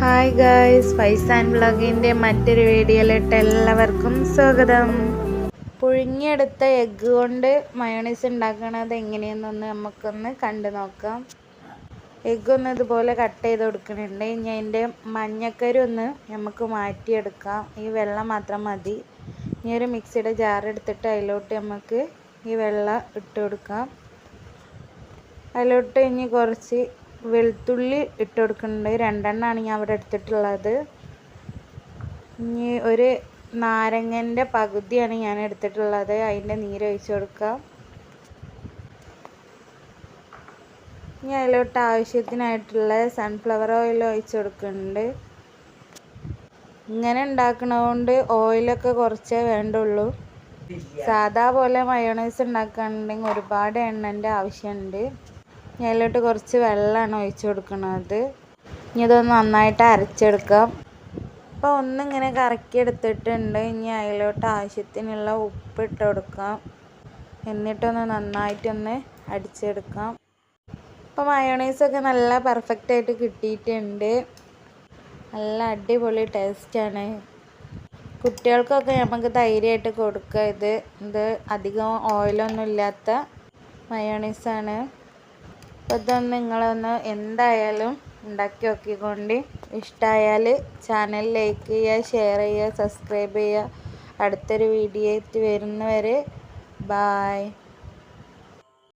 Hi guys Faiz and വ്ളോഗിന്റെ മറ്റൊരു വീഡിയോയിലിട്ട് എല്ലാവർക്കും സ്വാഗതം. പുഴുങ്ങിയെടുത്ത എഗ്ഗ് കൊണ്ട് മയോണൈസ് ഉണ്ടാക്കണത് എങ്ങനെയെന്നൊന്ന് നമുക്കൊന്ന് കണ്ടു നോക്കാം. എഗ്ഗ് ഒന്ന് ഇതുപോലെ കട്ട് ചെയ്ത് കൊടുക്കുന്നുണ്ട്. ഇനി അതിന്റെ മഞ്ഞക്കരി ഒന്ന് നമുക്ക് മാറ്റിയെടുക്കാം. ഈ വെള്ളം മാത്രം മതി. ഇനി ഒരു മിക്സിയുടെ ജാർ എടുത്തിട്ട് അതിലോട്ട് നമുക്ക് ഈ വെള്ളം ഇട്ട് കൊടുക്കാം. അതിലോട്ട് ഇനി കുറച്ച് വെളുത്തുള്ളി ഇട്ട് കൊടുക്കുന്നുണ്ട്. രണ്ടെണ്ണമാണ് ഞാൻ അവിടെ എടുത്തിട്ടുള്ളത്. ഇനി ഒരു നാരങ്ങന്റെ പകുതിയാണ് ഞാൻ എടുത്തിട്ടുള്ളത്. അതിന്റെ നീര് ഒഴിച്ച് കൊടുക്കാം. ഇനി അതിലോട്ട് ആവശ്യത്തിനായിട്ടുള്ള സൺഫ്ലവർ ഓയിൽ ഒഴിച്ച് കൊടുക്കുന്നുണ്ട്. ഇങ്ങനെ ഉണ്ടാക്കണതുകൊണ്ട് ഓയിലൊക്കെ കുറച്ചേ വേണ്ടുള്ളൂ. സാധാ പോലെ മയോണൈസ് ഉണ്ടാക്കുകയാണെന്നുണ്ടെങ്കിൽ ഒരുപാട് എണ്ണന്റെ ആവശ്യമുണ്ട്. ഇനി അതിലോട്ട് കുറച്ച് വെള്ളമാണ് ഒഴിച്ച് കൊടുക്കുന്നത്. ഇനി ഇതൊന്ന് നന്നായിട്ട് അരച്ചെടുക്കാം. അപ്പോൾ ഒന്നിങ്ങനെ കറക്കി എടുത്തിട്ടുണ്ട് ഇനി അതിലോട്ട് ആവശ്യത്തിനുള്ള ഉപ്പ് ഇട്ട് കൊടുക്കാം. എന്നിട്ടൊന്ന് നന്നായിട്ടൊന്ന് അടിച്ചെടുക്കാം. അപ്പോൾ മയോണൈസൊക്കെ നല്ല പെർഫെക്റ്റ് ആയിട്ട് കിട്ടിയിട്ടുണ്ട്. നല്ല അടിപൊളി ടേസ്റ്റാണ് കുട്ടികൾക്കൊക്കെ നമുക്ക് ധൈര്യമായിട്ട് കൊടുക്കുക ഇത്. ഇത് അധികം ഓയിലൊന്നും ഇല്ലാത്ത മയോണൈസാണ് അപ്പോൾ ഇതൊന്ന് നിങ്ങളൊന്ന് എന്തായാലും ഉണ്ടാക്കി നോക്കിക്കൊണ്ട് ഇഷ്ടമായാൽ ചാനൽ ലൈക്ക് ചെയ്യുക ഷെയർ ചെയ്യുക സബ്സ്ക്രൈബ് ചെയ്യുക. അടുത്തൊരു വീഡിയോ ആയിട്ട് വരുന്നവരെ ബായ്